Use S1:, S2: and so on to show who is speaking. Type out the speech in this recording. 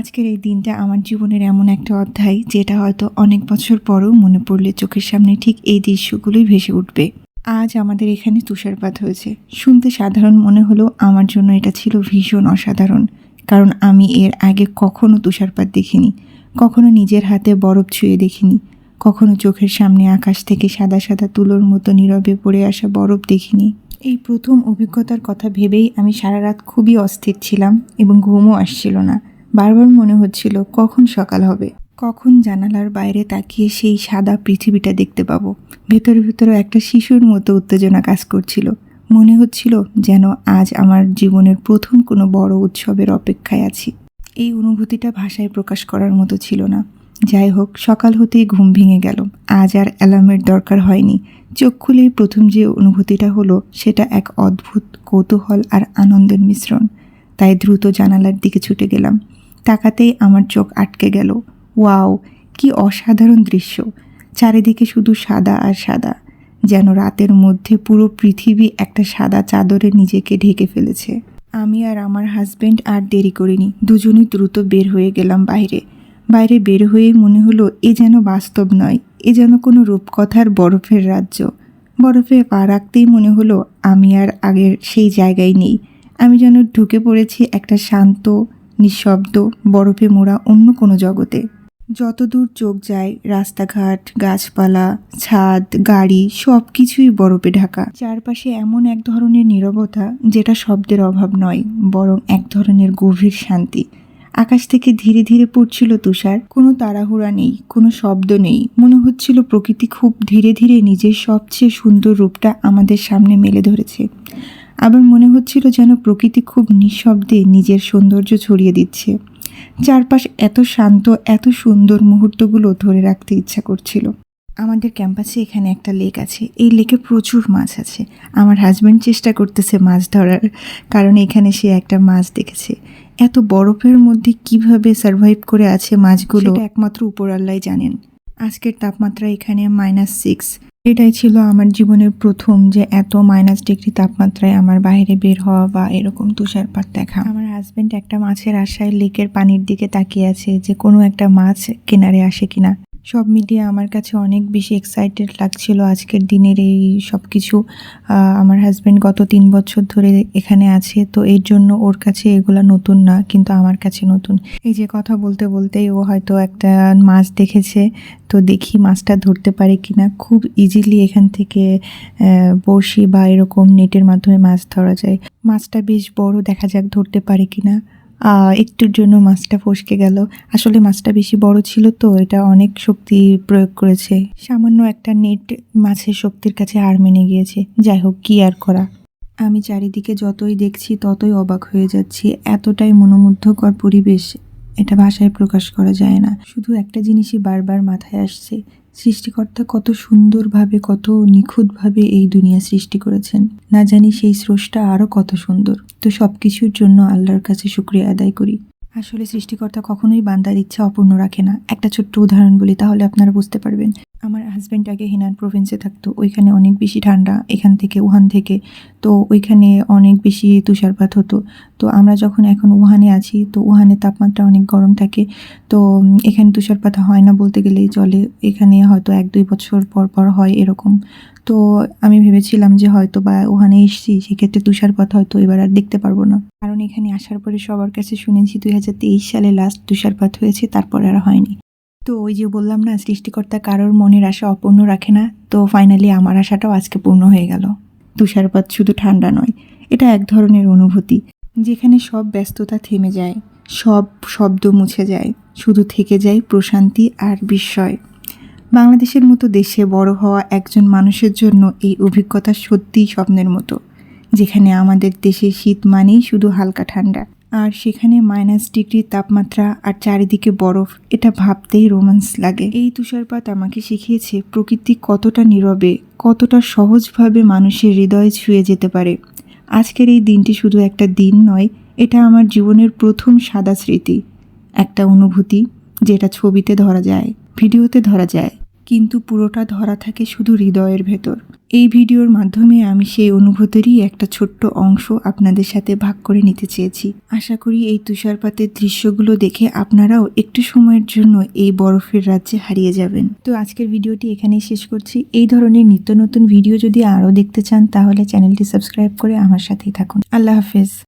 S1: আজকের এই দিনটা আমার জীবনের এমন একটা অধ্যায়, যেটা হয়তো অনেক বছর পরও মনে পড়লে চোখের সামনে ঠিক এই দৃশ্যগুলোই ভেসে উঠবে। আজ আমাদের এখানে তুষারপাত হয়েছে। শুনতে সাধারণ মনে হলেও আমার জন্য এটা ছিল ভীষণ অসাধারণ, কারণ আমি এর আগে কখনো তুষারপাত দেখিনি, কখনো নিজের হাতে বরফ ছুঁয়ে দেখিনি, কখনো চোখের সামনে আকাশ থেকে সাদা সাদা তুলোর মতো নীরবে পড়ে আসা বরফ দেখিনি। এই প্রথম অভিজ্ঞতার কথা ভেবেই আমি সারা রাত খুবই অস্থির ছিলাম এবং ঘুমও আসছিল না। বারবার মনে হচ্ছিল, কখন সকাল হবে? কখন জানালার বাইরে তাকিয়ে সেই সাদা পৃথিবীটা দেখতে পাবো? ভেতরে ভেতরে একটা শিশুর মতো উত্তেজনা কাজ করছিল। মনে হচ্ছিল যেন আজ আমার জীবনের প্রথম কোনো বড় উৎসবের অপেক্ষায় আছি। এই অনুভূতিটা ভাষায় প্রকাশ করার মতো ছিল না। যাই হোক, সকাল হতেই ঘুম ভেঙে গেল। আজ আর অ্যালার্মের দরকার হয়নি। চোখ খুলেই প্রথম যে অনুভূতিটা হলো, সেটা এক অদ্ভুত, কৌতূহল আর আনন্দের মিশ্রণ। তাই দ্রুত জানালার দিকে ছুটে গেলাম। তাকাতেই আমার চোখ আটকে গেল। ওয়াও, কি অসাধারণ দৃশ্য। চারিদিকে শুধু সাদা আর সাদা, যেন রাতের মধ্যে পুরো পৃথিবী একটা সাদা চাদরে নিজেকে ঢেকে ফেলেছে। আমি আর আমার হাজব্যান্ড আর দেরি করিনি, দুজনই দ্রুত বের হয়ে গেলাম বাইরে। বাইরে বের হয়ে মনে হলো, এ যেন বাস্তব নয়, এ যেন কোনো রূপকথার বরফের রাজ্য। বরফে পা রাখতেই মনে হলো, আমি আর আগের সেই জায়গায় নেই। আমি যেন ঢুকে পড়েছি একটা শান্ত নিঃশব্দ বরফে মোড়া অন্য কোনো জগতে। যতদূর চোখ যায়, রাস্তাঘাট, গাছপালা, ছাদ, গাড়ি সব কিছুই বরফে ঢাকা। চারপাশে এমন এক ধরনের নীরবতা, যেটা শব্দের অভাব নয়, বরং এক ধরনের গভীর শান্তি। আকাশ থেকে ধীরে ধীরে পড়ছিল তুষার। কোনো তাড়াহুড়া নেই, কোনো শব্দ নেই। মনে হচ্ছিল প্রকৃতি খুব ধীরে ধীরে নিজের সবচেয়ে সুন্দর রূপটা আমাদের সামনে মেলে ধরেছে। আবার মনে হচ্ছিল যেন প্রকৃতি খুব নিঃশব্দে নিজের সৌন্দর্য ছড়িয়ে দিচ্ছে। চারপাশ এত শান্ত, এত সুন্দর মুহূর্তগুলো ধরে রাখতে ইচ্ছা করছিল। আমাদের ক্যাম্পাসে এখানে একটা লেক আছে। এই লেকে প্রচুর মাছ আছে। আমার হাজব্যান্ড চেষ্টা করতেছে মাছ ধরার, কারণ এখানে সে একটা মাছ দেখেছে। এত বরফের মধ্যে কীভাবে সার্ভাইভ করে আছে মাছগুলো? একমাত্র উপরাল্লাই জানেন। আজকের তাপমাত্রা এখানে মাইনাস সিক্স এটাই ছিল আমার জীবনের প্রথম যে এত মাইনাস ডিগ্রি তাপমাত্রায় আমার বাইরে বের হওয়া বা এরকম তুষারপাত দেখা। আমার হাজব্যান্ড একটা মাছের আশায় লেকের পানির দিকে তাকিয়ে আছে যে কোনো একটা মাছ কিনারে আসে কিনা। সব মিলিয়ে আমার কাছে অনেক বেশি এক্সাইটেড লাগছিল আজকের দিনের এই সব কিছু আমার হাজব্যান্ড গত তিন বছর ধরে এখানে আছে তো এর জন্য ওর কাছে এগুলা নতুন না কিন্তু আমার কাছে নতুন। এই যে কথা বলতে বলতেই ও হয়তো একটা মাছ দেখেছে তো দেখি মাছটা ধরতে পারে কিনা। খুব ইজিলি এখান থেকে বড়শি বা এরকম নেটের মাধ্যমে মাছ ধরা যায়। মাছটা বেশ বড় দেখা যাক ধরতে পারে কিনা। আহ, একটুর জন্য মাছটা ফসকে গেল। আসলে মাছটা বেশি বড় ছিল তো, এটা অনেক শক্তি প্রয়োগ করেছে। সামান্য একটা নেট মাছের শক্তির কাছে হার মেনে গিয়েছে। যাই হোক, কি আর করা। আমি চারিদিকে যতই দেখছি, ততই অবাক হয়ে যাচ্ছি। এতটাই মনোমুগ্ধকর পরিবেশ এটা ভাষায় প্রকাশ করা যায় না। শুধু একটা জিনিসই বারবার মাথায় আসছে সৃষ্টিকর্তা কত সুন্দরভাবে, কত নিখুঁতভাবে এই দুনিয়া সৃষ্টি করেছেন। না জানি সেই স্রষ্টা আরও কত সুন্দর। তো সব কিছুর জন্য আল্লাহর কাছে শুক্রিয়া আদায় করি। আসলে সৃষ্টিকর্তা কখনোই বান্দার ইচ্ছা অপূর্ণ রাখে না। একটা ছোট্ট উদাহরণ বলি, তাহলে আপনারা বুঝতে পারবেন। আমার হাজব্যান্ড আগে হেনান প্রভিন্সে থাকতো। ওইখানে অনেক বেশি ঠান্ডা, এখান থেকে, উহান থেকে। তো ওইখানে অনেক বেশি তুষারপাত হতো। তো আমরা যখন এখন উহানে আছি, তো উহানে তাপমাত্রা অনেক গরম থাকে। তো এখানে তুষারপাত হয় না বলতে গেলেই চলে। এখানে হয়তো এক দুই বছর পর পর হয় এরকম। তো আমি ভেবেছিলাম যে হয়তো বা ওখানে এসছি, সেক্ষেত্রে তুষারপাত হয়তো এবার আর দেখতে পারব না। কারণ এখানে আসার পরে সবার কাছে শুনেছি দুই হাজার তেইশ সালে লাস্ট তুষারপাত হয়েছে, তারপর আর হয়নি। তো ওই যে বললাম না, সৃষ্টিকর্তা কারোর মনের আশা অপূর্ণ রাখে না। তো ফাইনালি আমার আশাটাও আজকে পূর্ণ হয়ে গেল। তুষারপাত শুধু ঠান্ডা নয়, এটা এক ধরনের অনুভূতি। যেখানে সব ব্যস্ততা থেমে যায়, সব শব্দ মুছে যায়, শুধু থেকে যায় প্রশান্তি আর বিস্ময়। বাংলাদেশের মতো দেশে বড় হওয়া একজন মানুষের জন্য এই অভিজ্ঞতা সত্যিই স্বপ্নের মতো। যেখানে আমাদের দেশে শীত মানেই শুধু হালকা ঠান্ডা, আর সেখানে মাইনাস ডিগ্রি তাপমাত্রা আর চারিদিকে বরফ, এটা ভাবতেই রোমান্স লাগে। এই তুষারপাত আমাকে শিখিয়েছে প্রকৃতি কতটা নীরবে, কতটা সহজভাবে মানুষের হৃদয় ছুঁয়ে যেতে পারে। আজকের এই দিনটি শুধু একটা দিন নয়, এটা আমার জীবনের প্রথম সাদা স্মৃতি, একটা অনুভূতি যেটা ছবিতে ধরা যায়, ভিডিওতে ধরা যায়। কিন্তু পুরোটা ধরা থাকে শুধু হৃদয়ের ভেতর। এই ভিডিওর মাধ্যমে আমি সেই অনুভূতিরই একটা ছোট্ট অংশ আপনাদের সাথে ভাগ করে নিতে চেয়েছি। আশা করি এই তুষারপাতের দৃশ্যগুলো দেখে আপনারাও একটু সময়ের জন্য এই বরফের রাজ্যে হারিয়ে যাবেন। তো আজকের ভিডিওটি এখানেই শেষ করছি। এই ধরনের নিত্য নতুন ভিডিও যদি আরও দেখতে চান, তাহলে চ্যানেলটি সাবস্ক্রাইব করে আমার সাথেই থাকুন। আল্লাহ হাফেজ।